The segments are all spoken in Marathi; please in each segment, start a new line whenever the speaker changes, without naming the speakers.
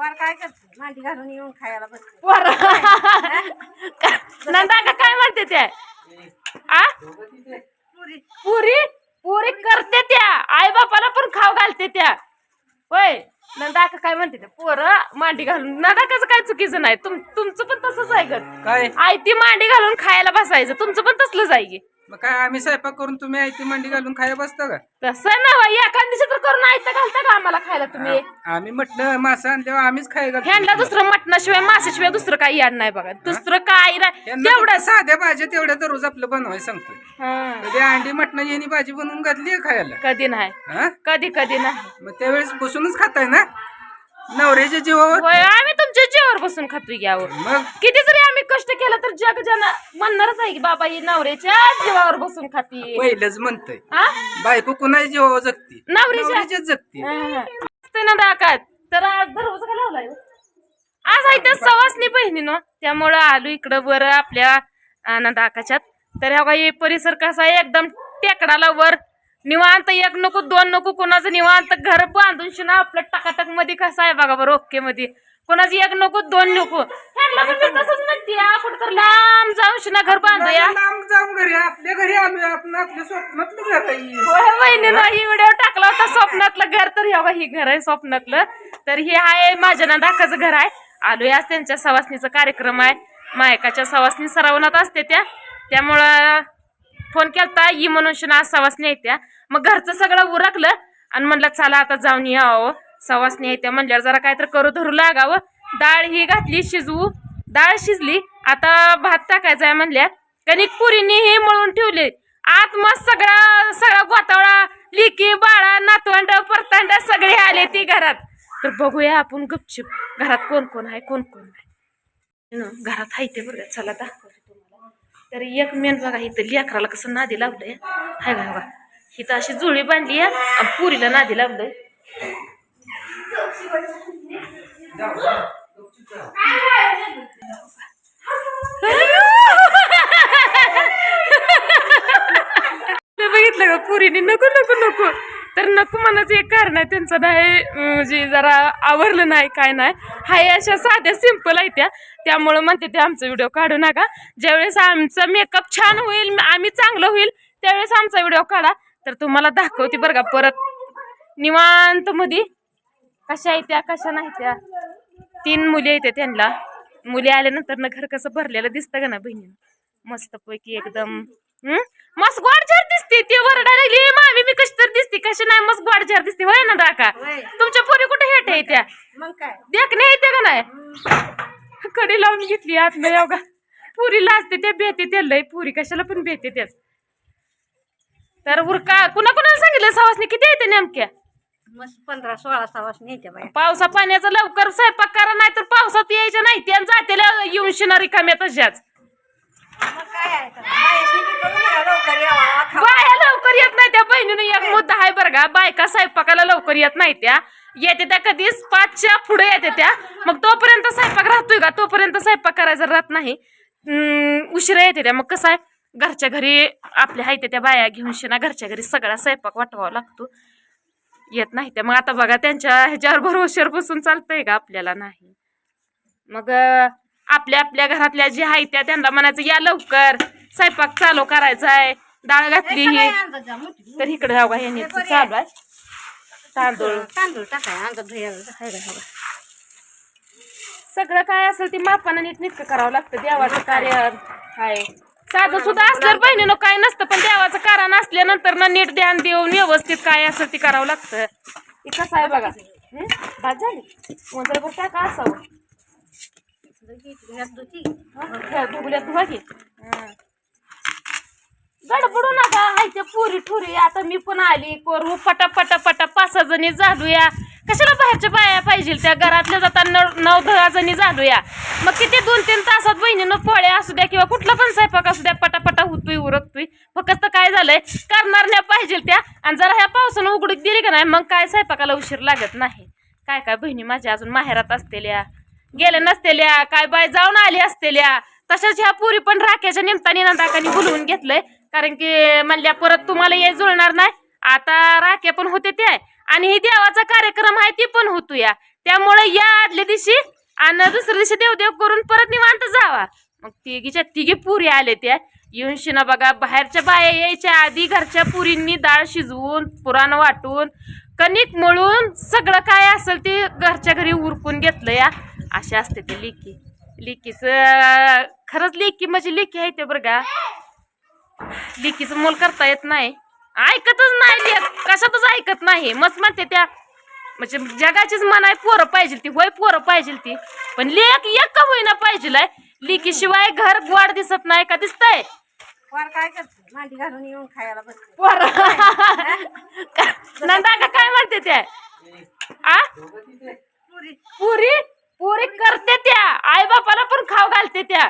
वर काय करते? मांडी घालून येऊन खायला बसते.
पोर. नंदा का काय म्हणते ते आ?
पुरी?
पुरी पुरी करते त्या. आई बापाला पण खाऊ घालते त्या. होय. नंदा का काय म्हणते पोर मांडी घालून नंदा कसं काय चुकीचं नाही. तुम तुमचं पण तसंच आहे ग.
काय?
आई ती मांडी घालून खायला बसायचं तुमचं पण तसलंच आहे की.
मग काय आम्ही स्वयंपाक करून तुम्ही आयती मंडी घालून खाया बसता का
तसं ना एखाद दिवशी तर करून आयतं घालता का आम्हाला खायला तुम्ही.
आम्ही म्हटलं मासा आणल्यावर आम्हीच खाय
ह्यांना दुसरं मटणाशिवाय माशाशिवाय दुसरं काही याड नाही बघा. दुसरं काय तेवढं
फक्त साध्या भाज्या तेवढ्या दररोज आपलं बनवाय सांगतोय.
हं.
कधी अंडी मटण यांनी भाजी बनवून घातली खायला?
कधी नाही.
हा?
कधी कधी नाही.
मग त्यावेळेस बसूनच खाताय ना? नवऱ्याच्या जीवावर?
होय आम्ही तुमच्या जेवावर बसून खातोय घ्यावर
मग?
किती जरी आम्ही कष्ट केलं तर जग जन म्हणणारच आहे की बाबा ही नवऱ्याच्या जीवावर बसून खाती.
पहिलंच म्हणतोय.
हा?
बायको कुणाच्या जीवावर जगती?
नवरीच्या.
नवऱ्याच्याच जगती.
हं, हं. असते ना दाकात. तर आज दरवाजा का लावलाय हो? आज आहे त्या सवासनी बहिणीनं त्यामुळं आलो इकडं वर आपल्या आनंदाकाच्यात तर काही परिसर कसा आहे? एकदम टेकडाला वर. निवांत एक नको दोन नको कोणाचं निवांत घर बांधून शिना आपलं टकाटकमध्ये कसं आहे बघा बरं ओके मध्ये कोणाचं एक नको दोन नको. ह्यांना पण मी तसंच म्हणते आपण तर लांब. जाऊन शिना घर बांधूया.
लांब जाऊन घरी आपल्या घरी आलोय आपण आपल्या स्वप्नातलं घर आहे.
होय बहिणीनं ही व्हिडिओ टाकला होता स्वप्नातलं घर तर हे बघा ही घर आहे स्वप्नातलं. तर हे आहे माझ्या ना दाखाचं घर आहे. आलोय आज त्यांच्या सवासनीचा कार्यक्रम आहे. मायकाच्या सवासनी सरावनात असते त्या. त्यामुळं फोन केलता ई म्हणून शुना आज सवासनी येत्या मग घरचं सगळं उरकलं आणि म्हणलं चला आता जाऊन यावं. सवासनी येत्या म्हणल्यावर जरा काय तर करू धरू लागावं. डाळ ही घातली शिजवू. डाळ शिजली आता भात टाकायचा आहे म्हणल्या कणिक पुरीने हे मळून ठेवले. आत मग सगळा सगळा गोतावळा लिकी बाळा नातवंड परतांड सगळे आले ती घरात. तर बघूया आपण गपचूप घरात कोण कोण आहे कोण कोण नाही. घरात आहे ते बरं चला दाखव तर एक मेन बघा इथं लेकराला कसं नादी लावलंय हाय का बघा इथं अशी जुळी बांधली आहे आणि पुरीला नादी लावलंय बघितलं का पुरीने? नको नको नको. तर नको म्हणायचं एक कारण आहे त्यांचं नाही म्हणजे जरा आवरलं नाही काय नाही हाय अशा साध्या सिंपल आहे त्या. त्यामुळं म्हणते ते आमचा व्हिडिओ काढू नका. ज्यावेळेस आमचा मेकअप छान होईल आम्ही चांगलं होईल त्यावेळेस आमचा व्हिडिओ काढा. तर तुम्हाला दाखवते बरं का परत. निवांत मध्ये कशा आहेत त्या कशा नाही त्या? तीन मुली आहेत त्यांना. मुली आल्यानंतर ना घर कसं भरलेलं दिसतं का ना बहिणीनं? मस्तपैकी एकदम. मस्त गोडझार दिसते ती वरडायला लागली मामी मी कशी तर दिसते कशी नाही मस्त गोडझार दिसते होय ना दाका
होय.
तुमच्या पोरी कुठे हेट आहे त्या
मग काय?
देखणे येते का नाही? कडी लावून घेतली आत नाही अवघा पुरी लाजते त्या भेटे त्या लय पुरी. कशाला पण भेटे त्याच तर उरका कुणा कुणाला सांगितलं सवासनी किती येते नेमक्या?
मस्त पंधरा सोळा सवास नेत्या बाया
पावसा पाण्याचा लवकर स्वयंपाक करा नाही तर पावसात यायच्या नाही त्या जातेल्या येऊन शिनारी काम्या तशाच. बाया लवकर येत नाही त्या बहिणीनं. एक मुद्दा आहे बरं का. बायका स्वयंपाकाला लवकर येत नाही त्या. येते त्या कधीच. पाचच्या पुढे येते त्या. मग तोपर्यंत स्वयंपाक राहतोय का? तोपर्यंत स्वयंपाक करायचा राहत नाही. उशिरा येते त्या. मग कसं आहे? घरच्या घरी आपल्या हायते त्या बाया घेऊन शिना घरच्या घरी सगळा स्वयंपाक वाटवावा लागतो. येत नाही त्या. मग आता बघा त्यांच्या ह्याच्यावर भरोश्यावर बसून चालतंय का? आपल्याला नाही. मग आपल्या आपल्या घरातल्या जे आहेत त्या त्यांना म्हणायचं या लवकर स्वयंपाक चालू करायचा आहे डाळ घातली ही. तर इकडे हवा हे चालू आहे. तांदूळ.
तांदूळ टाकाय
का सगळं काय असेल ते मापानं नीट नीटकं करावं लागतं देवाचं कार्य. आहे साधं सुद्धा असलं बहिणीनं काय नसतं पण देवाचं कारण असल्यानंतर ना नीट ध्यान देऊन व्यवस्थित काय असेल ते करावं लागतं. कसं आहे बघा? भात झाली मोजरभर टाका असावं.
ह्यात दुधी.
धुगल्यात धुवा की गडबडू नका आयच्या पुरी ठुरी आता मी पण आली करू पटा पटा पटा पाच सहा जणी झालूया कशाला बाहेरच्या बाया पाहिजे त्या घरातल्या जाता नऊ नऊ दहा जणी झालूया मग किती दोन तीन तासात बहिणीनं पोळ्या असू द्या किंवा कुठला पण स्वयंपाक असू द्या पटापटा होतोय उरकतोय फक्त काय झालंय करणार नाही पाहिजे त्या आणि जरा ह्या पावसानं उघडूक दिली का नाही मग काय स्वयंपाकाला उशीर लागत नाही काय काय बहिणी माझ्या अजून माहेरात असतेल्या गेल्या नसतेल्या काय बाय जाऊन आली असतेल्या. तशाच ह्या पुरी पण राख्याच्या निमताने नंदाकाने बोलवून घेतलंय. कारण की म्हणल्या परत तुम्हाला ये जुळणार नाही. आता राख्या पण होते ते. आणि ही देवाचा कार्यक्रम आहे ती पण होतो या. त्यामुळे या आदल्या दिवशी आणि दुसऱ्या दिवशी देवदेव करून परत निवांत जावा. मग तिघीच्या तिघी पुरी आले त्या. येऊन शिना बघा बाहेरच्या बाया यायच्या आधी घरच्या पुरींनी डाळ शिजवून पुराण वाटून कणिक मळून सगळं काय असेल ते घरच्या घरी उरकून घेतलं या. असे असते ते लेकी लेकीच खरंच लेकी म्हणजे लेकी आहे ते बरं का. लेकीचं मोल करता येत नाही. ऐकतच नाही लेक कशातच ऐकत नाही. मस्त म्हणते त्या म्हणजे जगाचीच मन आहे पोरं पाहिजे ती. होय पोरं पाहिजे ती. पण लेक एक का होईना पाहिजे लिकीशिवाय घर गोड दिसत नाही का? दिसतंय.
वर काय करते? मांडी घालून येऊन खायला बसते.
पोरं. नंदा का काय म्हणते त्या? आ?
पुरी.
पुरी? पुरी करते त्या. आई बापाला पण खाऊ घालते त्या.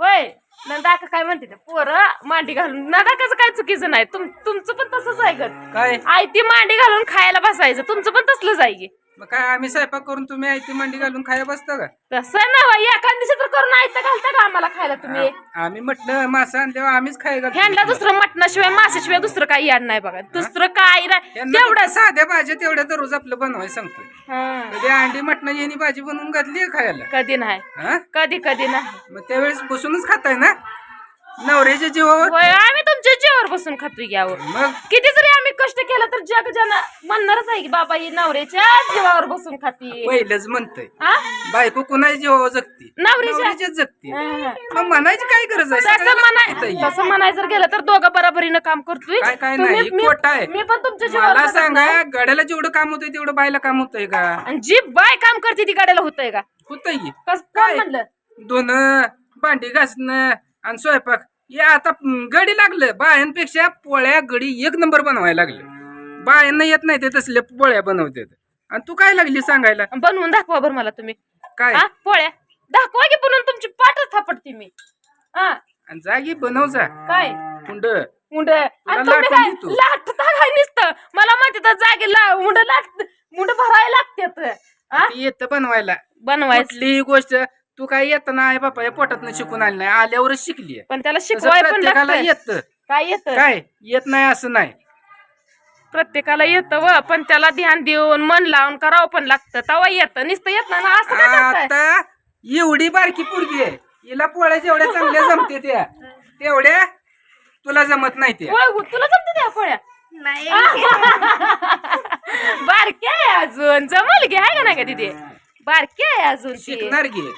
होय नंदा का काय म्हणते त्या पोरं मांडी घालून नंदाकाचं काय चुकीचं नाही. तुम तुमचं पण तसंच आहे ग.
काय?
आई ती मांडी घालून खायला बसायचं तुमचं पण तसलंच आहे की.
मग काय आम्ही स्वयंपाक करून तुम्ही आयती मांडी घालून खाया बसता का?
तसं ना बाई एखाद दिवशी तर करून आयतं घालता का आम्हाला खायला तुम्ही?
आम्ही म्हटलं मासा आणल्यावर आम्हीच खाय घालतो.
ह्यांना दुसरं मटणाशिवाय माशाशिवाय दुसरं काही याड नाही बघा. दुसरं काय नाही.
यांना
तेवढंच
साध्या भाज्या तेवढ्या दररोज आपलं बनवाय सांगतोय.
हं.
कधी अंडी मटण यांनी भाजी बनवून घातली आहे खायला?
कधी नाही.
हा?
कधी कधी नाही.
मग त्यावेळेस बसूनच खाताय ना? नवऱ्याच्या जीवावर?
होय आम्ही जेवर बसून खातोय यावर.
मग?
किती जरी आम्ही कष्ट केलं तर जग जन म्हणणारच आहे की बाबा ही नवऱ्याच्या जीवावर बसून खाती.
पहिलंच म्हणतंय.
हा?
बायको कुणाच्या जीवावर जगती?
नवरीच्या?
नवऱ्याच्याच जगती.
हं.
मग म्हणायची काय गरज आहे?
तसं
सगळ्याला
म्हणाय
खाता येईल.
तसं म्हणाय जर गेलं तर दोघं बराबरीनं काम करतोय.
काय काय
तुम्ही-
नाही
मी-
आहे.
मी पण तुमच्या जीवावर
मला
बघत
सांगा
नाही.
गाड्याला जेवढं काम होतंय तेवढं बायला काम होतंय का?
आणि जी बाय काम करते ती गाड्याला होतंय का?
होतंय की.
कस
काय?
कोण म्हणलं?
धुणं भांडी घासणं आणि स्वयंपाक. हे आता गडी लागलं. बायांपेक्षा पोळ्या गडी एक नंबर बनवायला लागले. बायांना येत नाही ते तसले पोळ्या बनवतात. आणि तू काय लागली सांगायला?
बनवून दाखवा बरं मला तुम्ही.
काय?
हा पोळ्या. दाखवा की बनवून तुमची पाठच थापडते मी. हा.
आणि जागी बनव जा.
काय?
कुंड
मुंड. आणि तुम्ही
लाटून
काय?
देतो.
लाटता काय नुसतं? मला माहिती तर जागी ला मुंड लाट मुंड भरायला लागतात. हा?
ती येतं बनवायला.
बनवायचं.
कुठलीही गोष्ट तू काय येत नाही बापा या पोटात शिकून आली नाही आल्यावरच शिकली
पण त्याला शिकवाय पण
प्रत्येकाला
लागतं
येत.
काय येतं?
काय? येत नाही असं नाही.
प्रत्येकाला येतं व पण त्याला ध्यान देऊन मन लावून करावं पण लागतं. तवा येतं. नुसतं येत नाही ना असं काय करताय?
आता एवढी बारकी पोरगी आहे. हिला पोळ्या जेवढ्या चांगल्या जमते त्या तेवढ्या तुला जमत नाही त्या.
होय, तुला जमते त्या पोळ्या?
नाही.
बारकी आहे अजून. जमल की आहे का नाही का तिथे बारकी आहे अजून ती.
शिकणार घे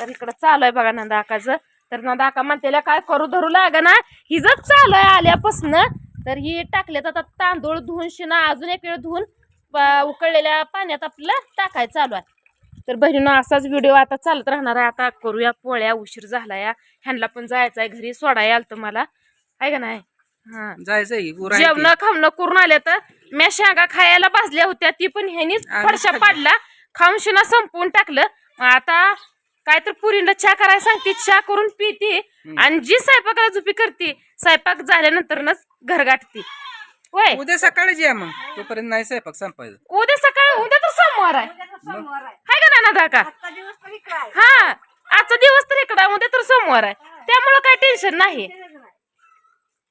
तर इकडं चालू आहे बघा नंदाकाचं. तर नंदाका म्हणतेला काय करू धरू लाग ना? हिजच चालू आहे आल्यापासून तर ही टाकल्यात आता तांदूळ धुवून शिना अजून एक वेळ धुवून उकळलेल्या पाण्यात आपलं टाकायचं चालू आहे. तर बहिणीनं असाच व्हिडिओ आता चालत राहणार आहे. आता करूया पोळ्या उशीर झाला या ह्यांना पण जायचं आहे घरी सोडायला आलं मला. आहे का नाही? हा. जेवण खावणं करून आल्या तर म्या शेंगा खायला भाजल्या होत्या ती पण ह्यानीच
खाल्ल्या.
पाडला. खाऊन शिना संपवून टाकलं. आता काय तर पुरीला चहा करायला सांगते चहा करून पिते आणि जी स्वयंपाकाला झुपी करते स्वयंपाक झाल्यानंतरच घर गाठते. होय.
उद्या सकाळीच या मग. तोपर्यंत नाही स्वयंपाक संपायचं.
उद्या सकाळी उद्या तर सोमवार
आहे.
हाय का ना दाका
आजचा दिवस पण इकडं आहे.
हा आजचा दिवस तर इकडं आहे, उद्या तर सोमवार आहे. त्यामुळं काय टेन्शन नाही.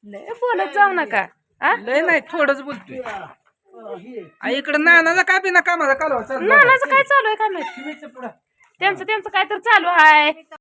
लय बोलत जाऊ नका. हा?
लय नाही थोडंच बोलतोय. आ, इकडं नानाचा काय बिना कामाचा कालवा चालू आहे.
नानाचं काय चालू आहे काय माहिती? त्यांचं त्यांचं काय तर चालू आहे.